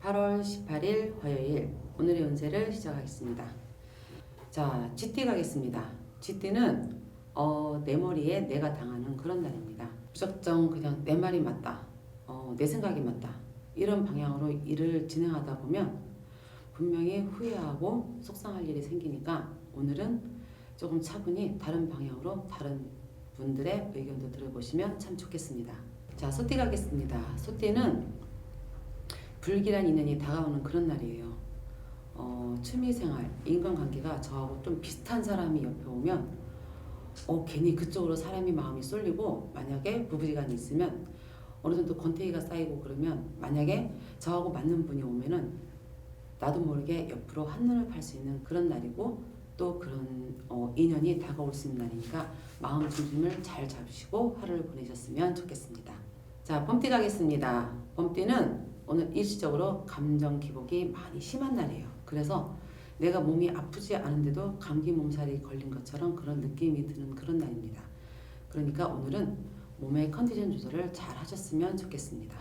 8월 18일 화요일 오늘의 운세를 시작하겠습니다. 자, 쥐띠 가겠습니다. 쥐띠는 어, 내 머리에 내가 당하는 그런 날입니다. 무작정 그냥 내 말이 맞다, 어, 내 생각이 맞다 이런 방향으로 일을 진행하다 보면 분명히 후회하고 속상할 일이 생기니까 오늘은 조금 차분히 다른 방향으로 다른 분들의 의견도 들어보시면 참 좋겠습니다. 자, 소띠 가겠습니다. 소띠는 불길한 인연이 다가오는 그런 날이에요. 어, 취미생활, 인간관계가 저하고 좀 비슷한 사람이 옆에 오면 어, 괜히 그쪽으로 사람이 마음이 쏠리고 만약에 부부지간이 있으면 어느 정도 권태기가 쌓이고 그러면 만약에 저하고 맞는 분이 오면은 나도 모르게 옆으로 한눈을 팔 수 있는 그런 날이고 또 그런 어, 인연이 다가올 수 있는 날이니까 마음 중심을 잘 잡으시고 하루를 보내셨으면 좋겠습니다. 자, 범띠 가겠습니다. 범띠는 오늘 일시적으로 감정 기복이 많이 심한 날이에요. 그래서 내가 몸이 아프지 않은데도 감기 몸살이 걸린 것처럼 그런 느낌이 드는 그런 날입니다. 그러니까 오늘은 몸의 컨디션 조절을 잘 하셨으면 좋겠습니다.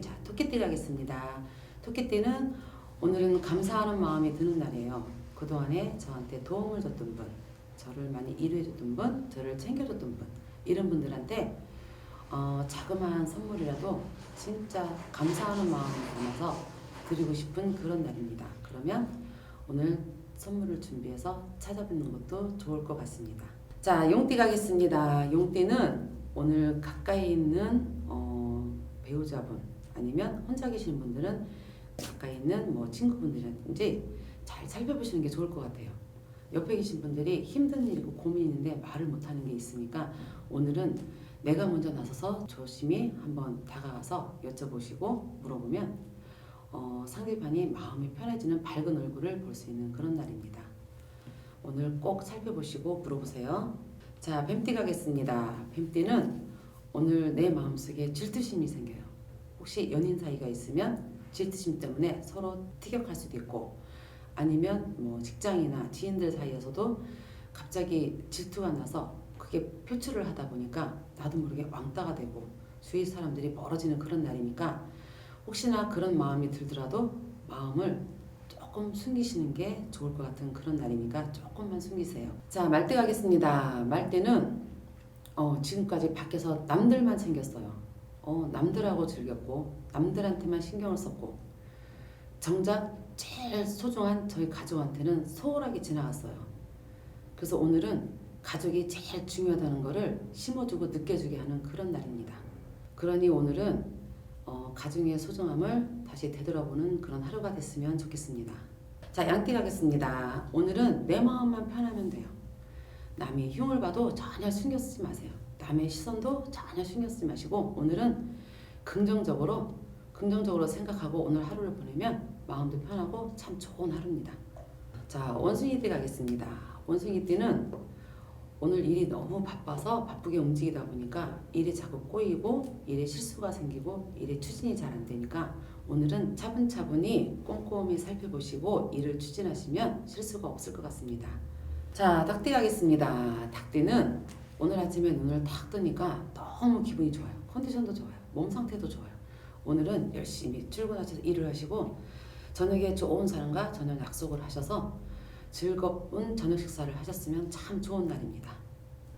자, 토끼띠 가겠습니다. 토끼띠는 오늘은 감사하는 마음이 드는 날이에요. 그동안에 저한테 도움을 줬던 분, 저를 많이 이루어줬던 분, 저를 챙겨줬던 분, 이런 분들한테 어, 자그마한 선물이라도 진짜 감사하는 마음을 담아서 드리고 싶은 그런 날입니다. 그러면 오늘 선물을 준비해서 찾아뵙는 것도 좋을 것 같습니다. 자, 용띠 가겠습니다. 용띠는 오늘 가까이 있는 어, 배우자분 아니면 혼자 계시는 분들은 가까이 있는 뭐 친구분들이라든지 잘 살펴보시는 게 좋을 것 같아요. 옆에 계신 분들이 힘든 일이고 고민이 있는데 말을 못하는 게 있으니까 오늘은 내가 먼저 나서서 조심히 한번 다가가서 여쭤보시고 물어보면 어, 상대방이 마음이 편해지는 밝은 얼굴을 볼 수 있는 그런 날입니다. 오늘 꼭 살펴보시고 물어보세요. 자, 뱀띠 가겠습니다. 뱀띠는 오늘 내 마음속에 질투심이 생겨요. 혹시 연인 사이가 있으면 질투심 때문에 서로 티격할 수도 있고 아니면 뭐 직장이나 지인들 사이에서도 갑자기 질투가 나서 그게 표출을 하다 보니까 나도 모르게 왕따가 되고 주위 사람들이 멀어지는 그런 날이니까 혹시나 그런 마음이 들더라도 마음을 조금 숨기시는 게 좋을 것 같은 그런 날이니까 조금만 숨기세요. 자, 말대 가겠습니다. 말대는 어, 지금까지 밖에서 남들만 챙겼어요. 어, 남들하고 즐겼고 남들한테만 신경을 썼고 정작 제일 소중한 저희 가족한테는 소홀하게 지나갔어요. 그래서 오늘은 가족이 제일 중요하다는 것을 심어주고 느껴주게 하는 그런 날입니다. 그러니 오늘은 어, 가정의 소중함을 다시 되돌아보는 그런 하루가 됐으면 좋겠습니다. 자, 양띠 가겠습니다. 오늘은 내 마음만 편하면 돼요. 남이 흉을 봐도 전혀 신경 쓰지 마세요. 남의 시선도 전혀 신경 쓰지 마시고 오늘은 긍정적으로 긍정적으로 생각하고 오늘 하루를 보내면 마음도 편하고 참 좋은 하루입니다. 자, 원숭이띠 가겠습니다. 원숭이띠는 오늘 일이 너무 바빠서 바쁘게 움직이다 보니까 일이 자꾸 꼬이고 일에 실수가 생기고 일에 추진이 잘 안 되니까 오늘은 차분차분히 꼼꼼히 살펴보시고 일을 추진하시면 실수가 없을 것 같습니다. 자, 닭띠 가겠습니다. 닭띠는 오늘 아침에 눈을 탁 뜨니까 너무 기분이 좋아요. 컨디션도 좋아요. 몸 상태도 좋아요. 오늘은 열심히 출근하셔서 일을 하시고 저녁에 좋은 사람과 저녁 약속을 하셔서 즐거운 저녁 식사를 하셨으면 참 좋은 날입니다.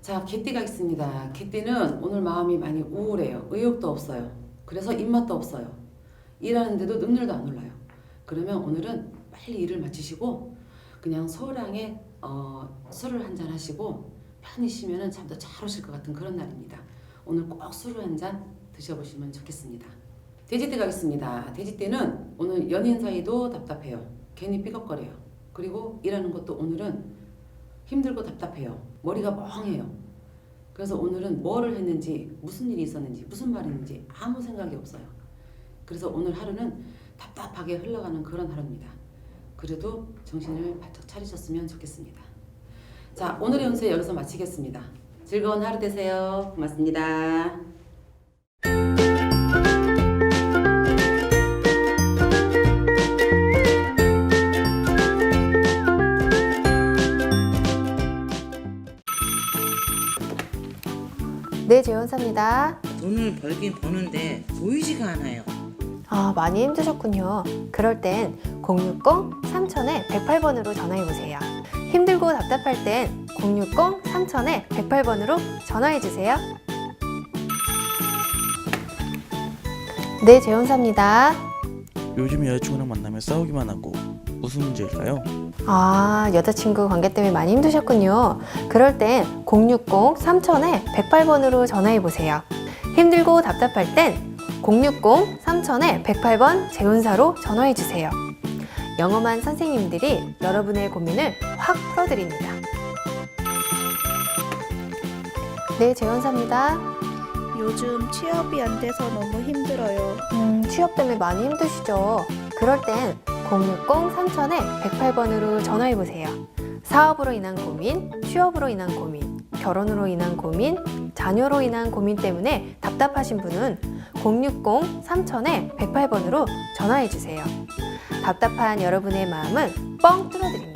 자, 개띠 가겠습니다. 개띠는 오늘 마음이 많이 우울해요. 의욕도 없어요. 그래서 입맛도 없어요. 일하는데도 능률도 안 올라요. 그러면 오늘은 빨리 일을 마치시고 그냥 소량의 어, 술을 한 잔 하시고 편히 쉬면은 잠도 잘 오실 것 같은 그런 날입니다. 오늘 꼭 술을 한 잔 드셔보시면 좋겠습니다. 돼지띠 가겠습니다. 돼지띠는 오늘 연인 사이도 답답해요. 괜히 삐걱거려요. 그리고 일하는 것도 오늘은 힘들고 답답해요. 머리가 멍해요. 그래서 오늘은 뭐를 했는지, 무슨 일이 있었는지, 무슨 말을 했는지 아무 생각이 없어요. 그래서 오늘 하루는 답답하게 흘러가는 그런 하루입니다. 그래도 정신을 바짝 차리셨으면 좋겠습니다. 자, 오늘의 운세 여기서 마치겠습니다. 즐거운 하루 되세요. 고맙습니다. 네, 재원사입니다. 돈을 벌긴 버는데 보이지가 않아요. 아, 많이 힘드셨군요. 그럴 땐 060-3000에 108번으로 전화해보세요. 힘들고 답답할 땐 060-3000에 108번으로 전화해주세요. 네, 재혼사입니다. 요즘 여자친구랑 만나면 싸우기만 하고 무슨 문제일까요? 아, 여자친구 관계 때문에 많이 힘드셨군요. 그럴 땐 060-3000에 108번으로 전화해보세요. 힘들고 답답할 땐 060-3000에 108번 재혼사로 전화해주세요. 영험한 선생님들이 여러분의 고민을 확 풀어드립니다. 네, 재혼사입니다. 요즘 취업이 안 돼서 너무 힘들어요. 음, 취업 때문에 많이 힘드시죠? 그럴 땐 060-3000에 108번으로 전화해보세요. 사업으로 인한 고민, 취업으로 인한 고민, 결혼으로 인한 고민, 자녀로 인한 고민 때문에 답답하신 분은 060-3000에 108번으로 전화해주세요. 답답한 여러분의 마음은 뻥 뚫어드립니다.